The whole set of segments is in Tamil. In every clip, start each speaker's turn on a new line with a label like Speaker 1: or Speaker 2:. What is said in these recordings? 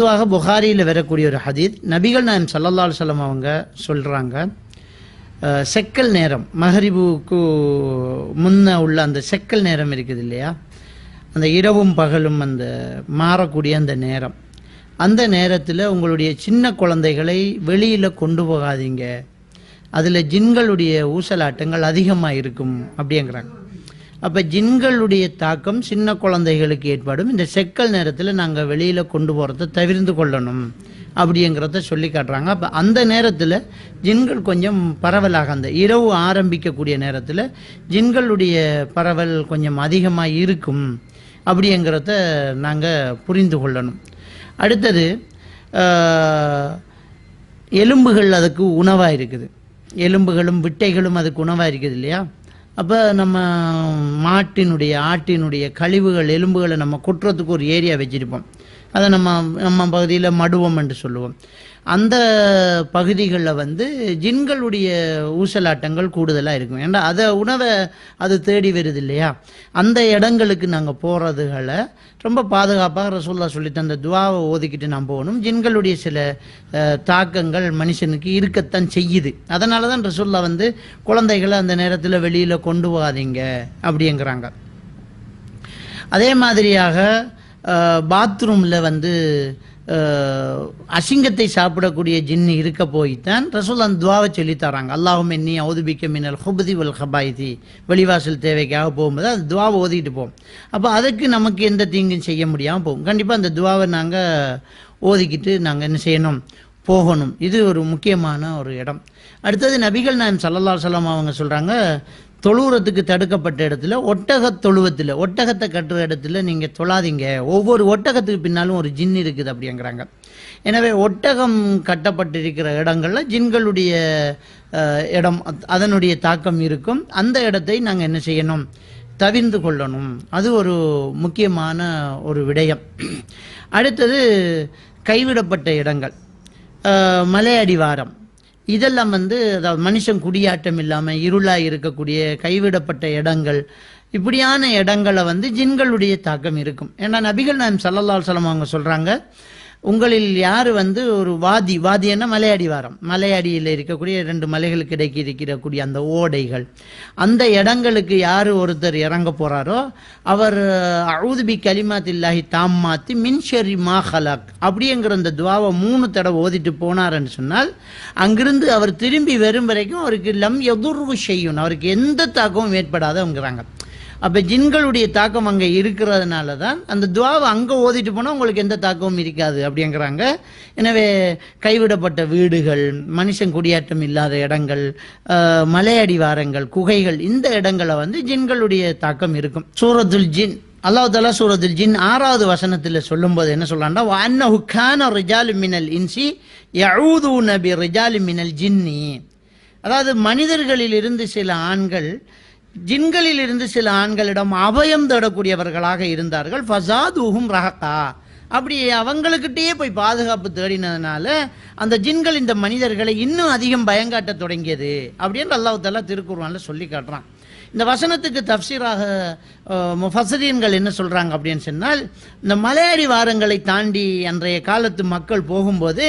Speaker 1: பொதுவாக புகாரியில் வரக்கூடிய ஒரு ஹதீத். நபிகள் நாயம் சல்லல்லா அலுவலம் அவங்க சொல்கிறாங்க செக்கல் நேரம் மஹரிபுக்கு முன்ன உள்ள அந்த செக்கல் நேரம் இருக்குது இல்லையா? அந்த இரவும் பகலும் அந்த மாறக்கூடிய அந்த நேரம். அந்த நேரத்தில் உங்களுடைய சின்ன குழந்தைகளை வெளியில் கொண்டு போகாதீங்க. அதில் ஜின்களுடைய ஊசலாட்டங்கள் அதிகமாக இருக்கும் அப்படிங்கிறாங்க. அப்போ ஜின்களுடைய தாக்கம் சின்ன குழந்தைகளுக்கு ஏற்படும். இந்த செக்கல் நேரத்தில் நாங்கள் வெளியில் கொண்டு போகிறத தவிர்த்து கொள்ளணும் அப்படிங்கிறத சொல்லி காட்டுறாங்க. அப்போ அந்த நேரத்தில் ஜின்கள் கொஞ்சம் பரவலாக அந்த இரவு ஆரம்பிக்கக்கூடிய நேரத்தில் ஜின்களுடைய பரவல் கொஞ்சம் அதிகமாக இருக்கும் அப்படிங்கிறத நாங்கள் புரிந்து கொள்ளணும். அடுத்தது எலும்புகள் அதுக்கு உணவாக இருக்குது. எலும்புகளும் விட்டைகளும் அதுக்கு உணவாக இருக்குது இல்லையா? அப்போ நம்ம மாட்டினுடைய ஆட்டினுடைய கழிவுகள் எலும்புகளை நம்ம கொட்டுறதுக்கு ஒரு ஏரியா வச்சிருப்போம். அதை நம்ம நம்ம பகுதியில் மடுவம் என்று சொல்லுவோம். அந்த பகுதிகளில் வந்து ஜின்களுடைய ஊசலாட்டங்கள் கூடுதலாக இருக்கும். ஏன்னா அதை உணவை அது தேடி வருது இல்லையா அந்த இடங்களுக்கு நாங்கள் போகிறதுகளை ரொம்ப பாதுகாப்பாக ரசோல்லா சொல்லி தந்த துவாவை ஓதிக்கிட்டு நாம் போகணும். ஜின்களுடைய சில தாக்கங்கள் மனுஷனுக்கு இருக்கத்தான் செய்யுது. அதனால தான் ரசோல்லா வந்து குழந்தைகளை அந்த நேரத்தில் வெளியில் கொண்டு போகாதீங்க அப்படிங்கிறாங்க. அதே மாதிரியாக பாத்ரூமில் வந்து அசிங்கத்தை சாப்பிடக்கூடிய ஜின்னு இருக்க போய்த்தான். ரசூல் அந்த துவாவை சொல்லித் தராங்க அல்லாஹும் எண்ணி அவுதுபிக்க மின்னல் ஹுபதி வல் ஹபாய்தி. வெளிவாசல் தேவைக்காக போகும்போது அந்த துவாவை ஓதிட்டு போவோம். அப்போ அதுக்கு நமக்கு எந்த தீங்கும் செய்ய முடியாமல் போகும். கண்டிப்பாக அந்த துவாவை நாங்கள் ஓதிக்கிட்டு நாங்கள் என்ன செய்யணும்? போகணும். இது ஒரு முக்கியமான ஒரு இடம். அடுத்தது நபிகள் நாயம் சல்லல்லா சல்லாம் அவங்க சொல்கிறாங்க தொழுவுறத்துக்கு தடுக்கப்பட்ட இடத்துல ஒட்டக தொழுவத்தில் ஒட்டகத்தை கட்டுற இடத்துல நீங்கள் தொழாதீங்க. ஒவ்வொரு ஒட்டகத்துக்கு பின்னாலும் ஒரு ஜின் இருக்குது அப்படிங்கிறாங்க. எனவே ஒட்டகம் கட்டப்பட்டிருக்கிற இடங்கள்ல ஜின்களுடைய இடம் அத்- அதனுடைய தாக்கம் இருக்கும். அந்த இடத்தை நாங்கள் என்ன செய்யணும்? தவிர்ந்து கொள்ளணும். அது ஒரு முக்கியமான ஒரு விடயம். அடுத்தது கைவிடப்பட்ட இடங்கள். மலை அடிவாரம். இதெல்லாம் வந்து அதாவது மனுஷன் குடியாட்டம் இல்லாமல் இருளாக இருக்கக்கூடிய கைவிடப்பட்ட இடங்கள் இப்படியான இடங்களை வந்து ஜின்களுடைய தாக்கம் இருக்கும். ஏன்னா நபிகள் நாயம் சல்லல்லா சலம் அவங்க சொல்கிறாங்க உங்களில் யார் வந்து ஒரு வாதி? வாதி என்ன? மலையடிவாரம் மலையடியில் இருக்கக்கூடிய ரெண்டு மலைகளுக்கு இடைக்கு இருக்கக்கூடிய அந்த ஓடைகள். அந்த இடங்களுக்கு யார் ஒருத்தர் இறங்க போகிறாரோ அவர் அவுதுபி தாம் தாம்மாத்தி மின்ஷரி மா ஹலாக். அப்படிங்கிற அந்த துவாவை மூணு தடவை ஓதிட்டு போனாருன்னு சொன்னால் அங்கிருந்து அவர் திரும்பி வரும் வரைக்கும் அவருக்கு லம் எதுர்வு செய்யும் அவருக்கு எந்த தாக்கமும் ஏற்படாதவங்கிறாங்க. அப்போ ஜின்களுடைய தாக்கம் அங்கே இருக்கிறதுனால தான் அந்த துவாவை அங்கே ஓதிட்டு போனால் உங்களுக்கு எந்த தாக்கமும் இருக்காது அப்படிங்கிறாங்க. எனவே கைவிடப்பட்ட வீடுகள் மனுஷன் குடியாட்டம் இல்லாத இடங்கள் மலையடிவாரங்கள் குகைகள் இந்த இடங்களை வந்து ஜின்களுடைய தாக்கம் இருக்கும். சூரத்துல் ஜின் அல்லாஹாலா சூரத்துல் ஜின் ஆறாவது வசனத்தில் சொல்லும்போது என்ன சொல்றாண்டா அன்னஹு ஹுக்கான ரிஜாலு மினல் இன்சி யஊதுன நபி ரிஜாலு மினல் ஜின்னி. அதாவது மனிதர்களிலிருந்து சில ஆண்கள் ஜின்களில் இருந்து சில ஆண்களிடம் அபயம் தேடக்கூடியவர்களாக இருந்தார்கள். ஃபசாதுஹும் ரஹக்கா அப்படி அவங்களுக்கிட்டேயே போய் பாதுகாப்பு தேடினதுனால அந்த ஜின்கள் இந்த மனிதர்களை இன்னும் அதிகம் பயங்காட்ட தொடங்கியது. அப்படின்னு அல்லாஹு தாலா திருக்குர்ஆன்ல சொல்லி காட்டுறான். இந்த வசனத்துக்கு தப்சீராக முஃபசரீன்கள் என்ன சொல்கிறாங்க அப்படின்னு சொன்னால் இந்த மலையடி வாரங்களை தாண்டி அன்றைய காலத்து மக்கள் போகும்போது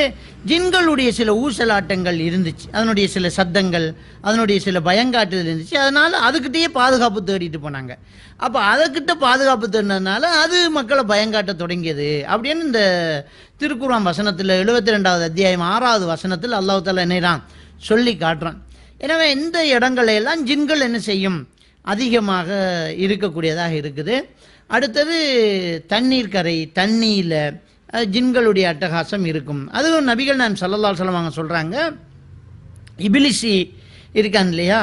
Speaker 1: ஜின்களுடைய சில ஊசலாட்டங்கள் இருந்துச்சு. அதனுடைய சில சத்தங்கள் அதனுடைய சில பயங்காட்டுதல் இருந்துச்சு. அதனால் அதுக்கிட்டேயே பாதுகாப்பு தேடிட்டு போனாங்க. அப்போ அதுக்கிட்ட பாதுகாப்பு தேடினதுனால அது மக்களை பயங்காட்ட தொடங்கியது அப்படின்னு இந்த திருக்குறான் வசனத்தில் எழுபத்தி ரெண்டாவது அத்தியாயம் ஆறாவது வசனத்தில் அல்லாஹால தாலா சொல்லி காட்டுறான். எனவே இந்த இடங்களையெல்லாம் ஜின்கள் என்ன செய்யும்? அதிகமாக இருக்கக்கூடியதாக இருக்குது. அடுத்தது தண்ணீர் கரை தண்ணியில் ஜின்களுடைய அட்டகாசம் இருக்கும். அதுவும் நபிகள் நான் சல்லல்லா சொல்லுவாங்க சொல்கிறாங்க இபிலிசி இருக்கான் இல்லையா?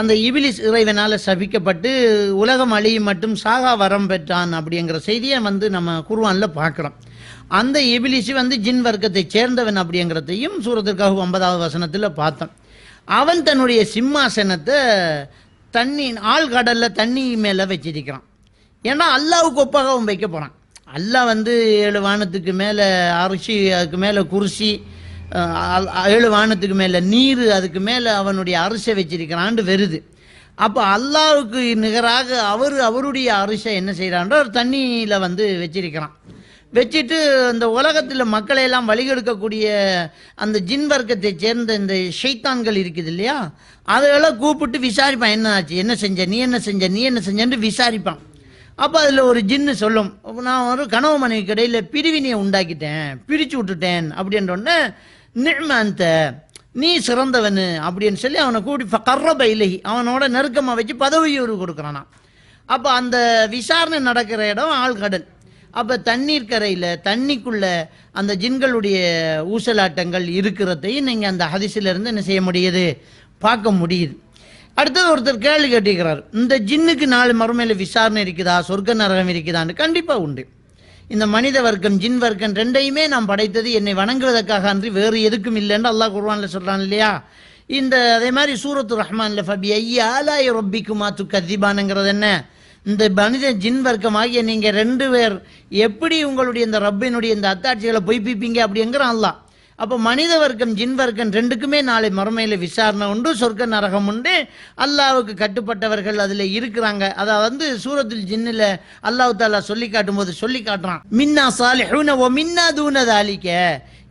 Speaker 1: அந்த இபிலிஸ் இறைவனால் சபிக்கப்பட்டு உலகம் அழியும் மட்டும் சாகா வரம் பெற்றான் அப்படிங்கிற செய்தியை வந்து நம்ம குருவானில் பார்க்குறோம். அந்த இபிலிசி வந்து ஜின் வர்க்கத்தை சேர்ந்தவன் அப்படிங்கிறதையும் சூரத்திற்காக ஒன்பதாவது வசனத்தில் பார்த்தோம். அவன் தன்னுடைய சிம்மாசனத்தை தண்ணி ஆழ்கடல்ல தண்ணி மேலே வச்சிருக்கிறான். ஏன்னா அல்லாவுக்கு ஒப்பாக அவன் வைக்க போகிறான் அல்லாஹ் வந்து ஏழு வானத்துக்கு மேலே அரிசி அதுக்கு மேலே குருசி ஏழு வானத்துக்கு மேலே நீர் அதுக்கு மேலே அவனுடைய அரிசை வச்சிருக்கிறான்னு வருது. அப்போ அல்லாவுக்கு நிகராக அவர் அவருடைய அரிசை என்ன செய்கிறான்றோ ஒரு தண்ணியில் வந்து வச்சிருக்கிறான். வச்சுட்டு இந்த உலகத்தில் மக்களை எல்லாம் வழிகெடுக்கக்கூடிய அந்த ஜின் வர்க்கத்தை சேர்ந்த இந்த ஷைத்தான்கள் இருக்குது இல்லையா? அதெல்லாம் கூப்பிட்டு விசாரிப்பான் என்ன ஆச்சு என்ன செஞ்ச? நீ என்ன செஞ்ச? நீ என்ன செஞ்சன்னு விசாரிப்பான். அப்போ அதில் ஒரு ஜின்னு சொல்லும் நான் ஒரு கனவு மனைவிக்கு கடையில் பிரிவினையை உண்டாக்கிட்டேன் பிரித்து விட்டுட்டேன் அப்படின்ற உடனே நிர்மாந்த நீ சிறந்தவனு அப்படின்னு சொல்லி அவனை கூட்டி கர்ரப இலகி அவனோட நெருக்கமாக வச்சு பதவி கொடுக்குறானா அப்போ அந்த விசாரணை நடக்கிற இடம் ஆழ்கடல். அப்போ தண்ணீர் கரையில் தண்ணிக்குள்ள அந்த ஜின்களுடைய ஊசலாட்டங்கள் இருக்கிறதையும் நீங்கள் அந்த ஹதிசிலிருந்து என்ன செய்ய முடியுது? பார்க்க முடியுது. அடுத்தது ஒருத்தர் கேள்வி கேட்டிருக்கிறார். இந்த ஜின்னுக்கு நாலு மறுமையில் விசாரணை இருக்குதா? சொர்க்க நரகம் இருக்குதான்னு. கண்டிப்பாக உண்டு. இந்த மனித வர்க்கம் ஜின் வர்க்கம் ரெண்டையுமே நாம் படைத்தது என்னை வணங்குவதற்காக அன்றி வேறு எதுக்கும் இல்லைன்னு அல்லாஹ் குர்வானில் சொல்கிறான் இல்லையா? இந்த அதே மாதிரி சூரத்து ரஹ்மான்ல ஃபபி ஐயா ஆலாய ரொப்பிக்குமா து கதிபானுங்கிறது என்ன? இந்த மனித ஜின் வர்க்கம் ஆகிய ரெண்டு பேர் எப்படி உங்களுடைய இந்த ரப்பினுடைய இந்த அத்தாட்சிகளை பொய்ப்பிப்பீங்க அப்படிங்கிறான் அல்லாஹ். அப்போ மனித வர்க்கம் ஜின் வர்க்கம் ரெண்டுக்குமே நாளை மறுமையில் விசாரணை உண்டு சொர்க்க நரகம் உண்டு. அல்லாவுக்கு கட்டுப்பட்டவர்கள் அதில் இருக்கிறாங்க. அதை வந்து சூரத்தில் ஜின்னில் அல்லாஹ் தாலா சொல்லி காட்டும் போது சொல்லி காட்டுறான். மின்னா சாலிஹூன ஓ மின்னா தூனது அழிக்க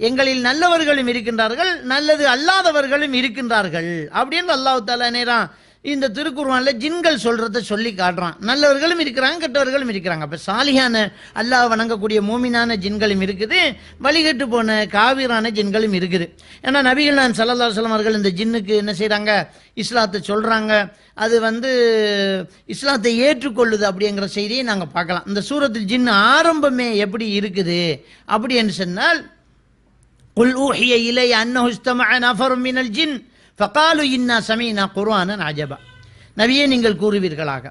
Speaker 1: எங்களில் நல்லவர்களும் இருக்கின்றார்கள் நல்லது அல்லாதவர்களும் இருக்கின்றார்கள் அப்படின்னு அல்லாஹு தாலா நேரான் இந்த திருக்குர்ஆன்ல ஜின்கள் சொல்றத சொல்லி காட்டுறான் நல்லவர்களும் இருக்கிறாங்க கெட்டவர்களும் இருக்கிறாங்க அப்ப சாலியான அல்லாஹ் வணங்கக்கூடிய மூமினான ஜின்களும் இருக்குது வழிகட்டு போன காவிரான ஜின்களும் இருக்குது ஏன்னா நபிகள் நான் சல்லல்லா சொல்லம் அவர்கள் இந்த ஜின்னுக்கு என்ன செய்றாங்க இஸ்லாத்தை சொல்றாங்க அது வந்து இஸ்லாத்தை ஏற்றுக்கொள்ளுது அப்படிங்கிற செய்தியை நாங்கள் பார்க்கலாம் இந்த சூரத்தில் ஜின் ஆரம்பமே எப்படி இருக்குது அப்படி என்று சொன்னால் قل أوحي إلي أنه استمع نفر من الجن ஃபகாலு இன்னா சமீனா குர்ஆனன் அஜபா நபியே நீங்கள் கூறுவீர்களாக.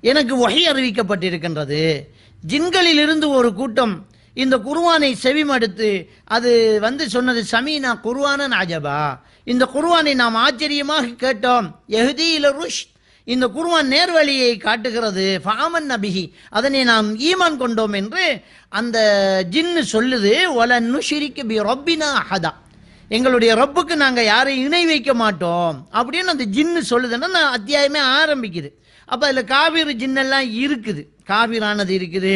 Speaker 1: எனக்கு வகை அறிவிக்கப்பட்டிருக்கின்றது. ஜின்களிலிருந்து ஒரு கூட்டம் இந்த குர்வானை செவிமடுத்து அது வந்து சொன்னது சமீனா குர்வானன் அஜபா. இந்த குர்வானை நாம் ஆச்சரியமாக கேட்டோம். எஹுதியில ருஷ் இந்த குருவான் நேர்வழியை காட்டுகிறது. ஃபாமன் நபிஹி. அதனை நாம் ஈமான் கொண்டோம் என்று அந்த ஜின்னு சொல்லுது ஒல ஷிரிக்கு பி ரொப்பினா ஹதா எங்களுடைய ரப்புக்கு நாங்கள் யாரையும் இணை வைக்க மாட்டோம் அப்படின்னு அந்த ஜின்னு சொல்லுதுன்னா நான் அத்தியாயமே ஆரம்பிக்குது. அப்போ அதில் காவிரி ஜின்னெல்லாம் இருக்குது. காவிரானது இருக்குது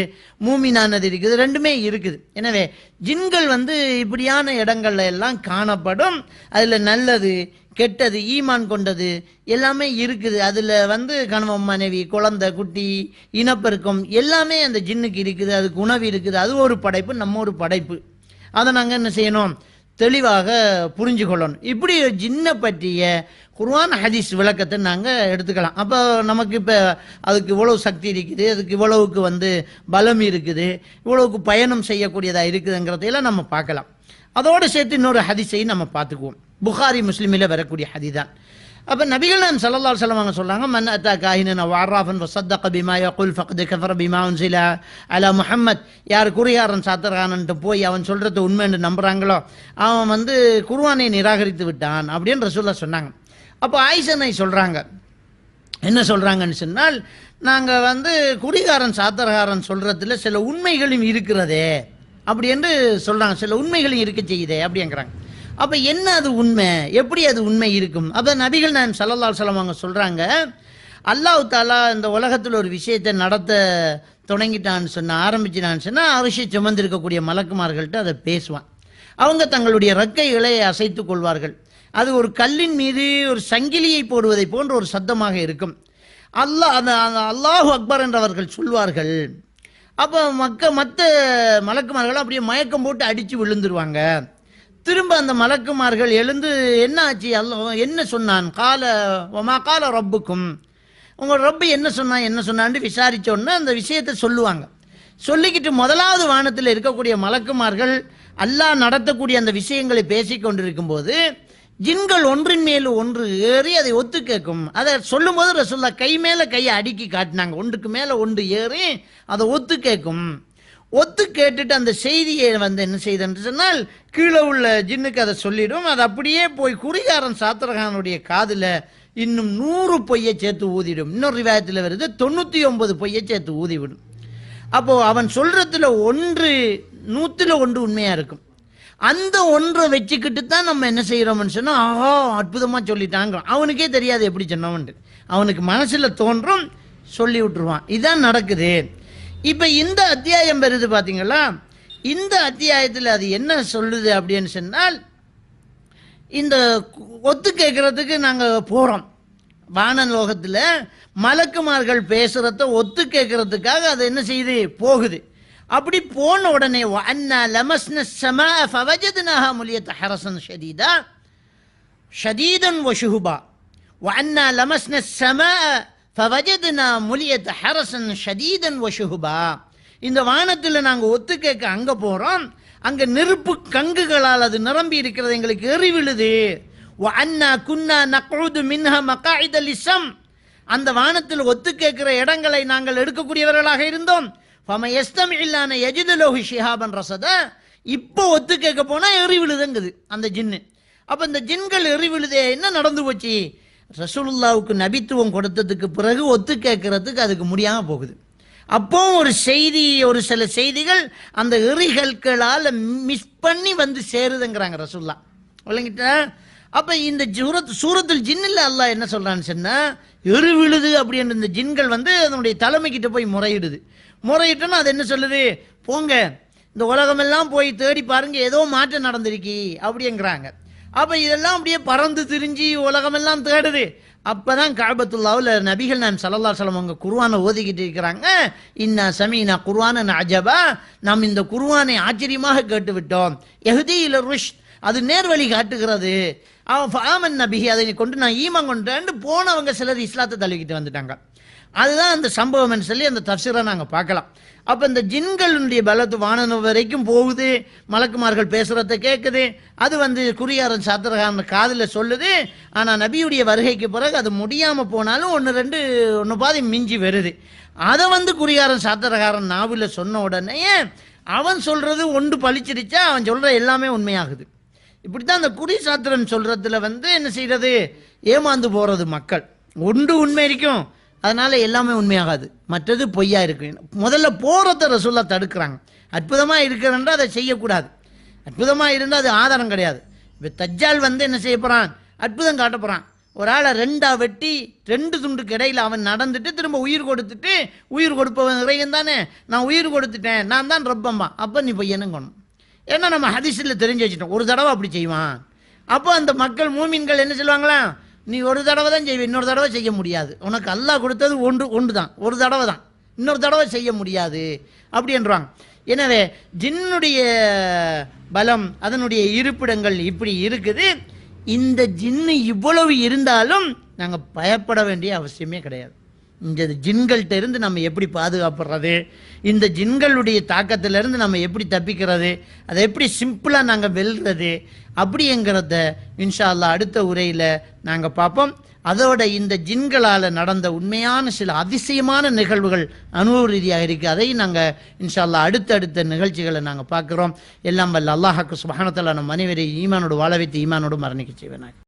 Speaker 1: மூமினானது இருக்குது ரெண்டுமே இருக்குது. எனவே ஜின்கள் வந்து இப்படியான இடங்கள்ல எல்லாம் காணப்படும். அதில் நல்லது கெட்டது ஈமான் கொண்டது எல்லாமே இருக்குது. அதில் வந்து கணவன் மனைவி குழந்தை குட்டி இனப்பெருக்கம் எல்லாமே அந்த ஜின்னுக்கு இருக்குது. அதுக்கு உணவு இருக்குது. அது ஒரு படைப்பு நம்ம ஒரு படைப்பு. அதை நாங்கள் என்ன செய்யணும்? தெளிவாக புரிஞ்சு கொள்ளணும் இப்படி ஜின்னை பற்றிய குர்வான் ஹதீஸ் விளக்கத்தை நாங்கள் எடுத்துக்கலாம். அப்போ நமக்கு இப்போ அதுக்கு இவ்வளவு சக்தி இருக்குது அதுக்கு இவ்வளவுக்கு வந்து பலம் இருக்குது இவ்வளவுக்கு பயணம் செய்யக்கூடியதாக இருக்குதுங்கிறதையெல்லாம் நம்ம பார்க்கலாம். அதோடு சேர்த்து இன்னொரு ஹதீஸையும் நம்ம பார்த்துக்குவோம். புகாரி முஸ்லீமில் வரக்கூடிய ஹதி தான் அப்போ நபிகள் நாம் சல்லல்லா சொல்லம் அவங்க சொல்றாங்க மன் அத்தா காஹினன் வாராஃபன் வசத்தக பிமா யகுல் ஃபக்து கஃபர் பிமா சில அலா முஹம்மத். யார் குறியாரன் சாத்திரகானன்ட்டு போய் அவன் சொல்றது உண்மைன்னு நம்புகிறாங்களோ அவன் வந்து குர்ஆனை நிராகரித்து விட்டான் அப்படின்னு ரசூல்லா சொன்னாங்க. அப்போ ஆயிஷனை சொல்கிறாங்க என்ன சொல்கிறாங்கன்னு சொன்னால் நாங்கள் வந்து குடிகாரன் சாத்திரகாரன் சொல்கிறதுல சில உண்மைகளும் இருக்கிறதே அப்படி என்று சொல்கிறாங்க சில உண்மைகளும் இருக்க செய்யுதே அப்படிங்கிறாங்க. அப்ப என்ன அது உண்மை? எப்படி அது உண்மை இருக்கும்? அப்ப நபிகள் நான் சல்லல்லா சொல்லம் அவங்க சொல்றாங்க அல்லாஹ் தாலா இந்த உலகத்தில் ஒரு விஷயத்தை நடத்த தொடங்கிட்டான்னு சொன்ன ஆரம்பிச்சிட்டான்னு சொன்னால் அரிசி சுமந்திருக்கக்கூடிய மலக்குமார்கள்ட்ட அதை பேசுவான். அவங்க தங்களுடைய ரக்கைகளை அசைத்து கொள்வார்கள். அது ஒரு கல்லின் மீது ஒரு சங்கிலியை போடுவதை போன்ற ஒரு சத்தமாக இருக்கும். அல்லாஹ் அந்த அந்த அல்லாஹு அக்பர் என்றவர்கள் சொல்வார்கள். அப்போ மக்க மற்ற மலக்குமார்கள் அப்படியே மயக்கம் போட்டு அடித்து விழுந்துருவாங்க. திரும்ப அந்த மலக்குமார்கள் எழுந்து என்ன ஆச்சு அல்ல என்ன சொன்னான்? கால ஒமா கால ரப்புக்கும். உங்கள் ரப்பு என்ன சொன்னான் என்ன சொன்னான்னு விசாரிச்ச அந்த விஷயத்தை சொல்லுவாங்க. சொல்லிக்கிட்டு முதலாவது வானத்தில் இருக்கக்கூடிய மலக்குமார்கள் அல்லாஹ் நடத்தக்கூடிய அந்த விஷயங்களை பேசிக் கொண்டிருக்கும்போது ஜின்கள் ஒன்றின் மேல் ஒன்று ஏறி அதை ஒத்து கேட்கும். அதை சொல்லும்போது ரசுல்லா கை மேலே கையை அடுக்கி காட்டினாங்க. ஒன்றுக்கு மேலே ஒன்று ஏறி அதை ஒத்து கேட்கும். ஒத்து கேட்டுட்டு அந்த செய்தியை வந்து என்ன செய்தன்னு சொன்னால் கீழே உள்ள ஜின்னுக்கு அதை சொல்லிடும். அது அப்படியே போய் குறிகாரன் சாத்திரகானுடைய காதில் இன்னும் நூறு பொய்யை சேர்த்து ஊதிடும். இன்னொரு விவாதத்தில் வருது தொண்ணூற்றி ஒன்பது பொய்யை சேர்த்து ஊதிவிடும். அப்போது அவன் சொல்கிறதுல ஒன்று நூற்றில் ஒன்று உண்மையாக இருக்கும். அந்த ஒன்றை வச்சுக்கிட்டு தான் நம்ம என்ன செய்கிறோம்னு சொன்னால் ஆஹா அற்புதமாக சொல்லிட்டாங்க அவனுக்கே தெரியாது எப்படி சொன்னவன்ட்டு. அவனுக்கு மனசில் தோன்றும் சொல்லி விட்டுருவான். இதுதான் நடக்குது. இப்போ இந்த அத்தியாயம் வருது பார்த்தீங்களா இந்த அத்தியாயத்தில் அது என்ன சொல்லுது அப்படின்னு சொன்னால் இந்த ஒத்து கேட்குறதுக்கு நாங்கள் போகிறோம் வானன் லோகத்தில் மலக்குமார்கள் பேசுகிறத ஒத்து கேட்குறதுக்காக அது என்ன செய்யுது? போகுது. அப்படி போன உடனே அண்ணா லமஸ்ன சம ஃபவஜதுனாஹா முலியத் ஹரசன் ஷதீதா. ஷதீதன் ஒஷுஹுபா அண்ணா லமஸ்ன சம ஃபவஜதுனா முலியத் ஹரசன் ஷதீதன் வஷுகுபா இந்த வானத்தில் நாங்கள் ஒத்து கேட்க அங்கே போகிறோம் அங்கே நெருப்பு கங்குகளால் அது நிரம்பி இருக்கிறது. எங்களுக்கு எறிவிழுது அண்ணா குன்னா நக்ழுது மின்ஹ மகாயிதல் இசம் அந்த வானத்தில் ஒத்து கேட்குற இடங்களை நாங்கள் எடுக்கக்கூடியவர்களாக இருந்தோம். ஃபம எஸ்தம் இல்லான எஜிதலோஹி ஷிஹாபன் ரசத இப்போ ஒத்து கேட்க போனால் எறிவிழுதுங்குது அந்த ஜின்னு. அப்போ இந்த ஜின்கள் எறிவிழுதே என்ன நடந்து போச்சு? ரசூலுல்லாவுக்கு நபித்துவம் கொடுத்ததுக்கு பிறகு ஒத்து கேட்கறதுக்கு அதுக்கு முடியாமல் போகுது. அப்போ ஒரு செய்தி ஒரு சில செய்திகள் அந்த எறிகல்களால் மிஸ் பண்ணி வந்து சேருதுங்கிறாங்க ரசூல்லா. விளங்கிட்ட? அப்போ இந்த சூரத் சூரத்தில் ஜின்னில் அல்லாஹ் என்ன சொல்கிறான்னு சொன்னால் எரு விழுது அப்படின்ற இந்த ஜின்கள் வந்து அதனுடைய தலைமைக்கிட்ட போய் முறையிடுது. முறையிட்டோன்னா அது என்ன சொல்லுது? போங்க இந்த உலகமெல்லாம் போய் தேடி பாருங்க ஏதோ மாற்றம் நடந்திருக்கி அப்படிங்கிறாங்க. அப்போ இதெல்லாம் அப்படியே பறந்து திரிஞ்சு உலகமெல்லாம் தேடுது. அப்பதான் காபத்துல்லாவில் நபிகள் நான் சல்லல்லா சலம் அவங்க குருவானை ஓதிக்கிட்டு இருக்கிறாங்க. இன்னா சமீனா குருவான அஜபா. நாம் இந்த குருவானை ஆச்சரியமாக கேட்டு விட்டோம் எஹுதி ருஷ் அது நேர்வழி காட்டுகிறது. அவன் ஃபாமன் நபிஹி. அதை கொண்டு நான் ஈமம் கொண்டேன்னு போனவங்க சிலர் இஸ்லாத்தை தழுவிக்கிட்டு வந்துட்டாங்க. அதுதான் அந்த சம்பவம்னு சொல்லி அந்த தப்சீரை நாங்கள் பார்க்கலாம். அப்போ இந்த ஜின்களுடைய பலத்து வானன வரைக்கும் போகுது மலக்குமார்கள் பேசுகிறத கேட்குது அது வந்து குறியாரன் சாத்திரகாரன் காதில் சொல்லுது. ஆனால் நபியுடைய வருகைக்கு பிறகு அது முடியாமல் போனாலும் ஒன்று ரெண்டு ஒன்று பாதி மிஞ்சி வருது. அதை வந்து குறியாரன் சாத்திரகாரன் நாவில் சொன்ன உடனே அவன் சொல்கிறது ஒன்று பழிச்சிருச்சா அவன் சொல்கிற எல்லாமே உண்மையாகுது. இப்படி தான் அந்த குறி சாத்திரன் சொல்கிறதுல வந்து என்ன செய்கிறது ஏமாந்து போகிறது மக்கள். ஒன்று உண்மை இருக்கும் அதனால் எல்லாமே உண்மையாகாது. மற்றது பொய்யா இருக்கு. முதல்ல போகிறத ரசூல்லா தடுக்கிறாங்க. அற்புதமாக இருக்கிறன்றா அதை செய்யக்கூடாது. அற்புதமாக இருந்தால் அது ஆதாரம் கிடையாது. இப்போ தஜ்ஜால் வந்து என்ன செய்ய போகிறான் அற்புதம் காட்ட போகிறான் ஒரு ஆளை ரெண்டாக வெட்டி ரெண்டு துண்டுக்கு இடையில் அவன் நடந்துட்டு திரும்ப உயிர் கொடுத்துட்டு உயிர் கொடுப்பவன் இறையன் தானே? நான் உயிர் கொடுத்துட்டேன். நான் தான் ரப்பம்மா. அப்போ நீ பையனுங்கணும் ஏன்னா நம்ம ஹதிசில் தெரிஞ்சு வச்சுட்டோம். ஒரு தடவை அப்படி செய்வான். அப்போ அந்த மக்கள் மூமின்கள் என்ன சொல்லுவாங்களா நீ ஒரு தடவை தான் செய்வ இன்னொரு தடவை செய்ய முடியாது. உனக்கு அல்லாஹ் கொடுத்தது ஒன்று ஒன்று தான் ஒரு தடவை தான். இன்னொரு தடவை செய்ய முடியாது. அப்படின்றாங்க எனவே ஜின்னுடைய பலம் அதனுடைய இருப்பிடங்கள் இப்படி இருக்குது. இந்த ஜின்னு இவ்வளவு இருந்தாலும் நாங்கள் பயப்பட வேண்டிய அவசியமே கிடையாது. இந்த ஜின்கள்கிட்ட இருந்து நம்ம எப்படி பாதுகாப்படுறது இந்த ஜின்களுடைய தாக்கத்திலிருந்து நம்ம எப்படி தப்பிக்கிறது? அதை எப்படி சிம்பிளாக நாங்கள் வெல்றது? அப்படிங்கிறத இன்ஷா அல்லாஹ் அடுத்த உரையில் நாங்கள் பார்ப்போம். அதோட இந்த ஜின்களால் நடந்த உண்மையான சில அதிசயமான நிகழ்வுகள் அனுபவ ரீதியாக இருக்குது அதையும் நாங்கள் இன்ஷா அல்லாஹ் அடுத்தடுத்த நிகழ்ச்சிகளை நாங்கள் பார்க்குறோம். எல்லாம் வல்ல அல்லாஹாக்கு சுபானத்தில் நம் அனைவரை ஈமானோடு வாழ வைத்து ஈமானோடு மரணிக்க செய்வேனாங்க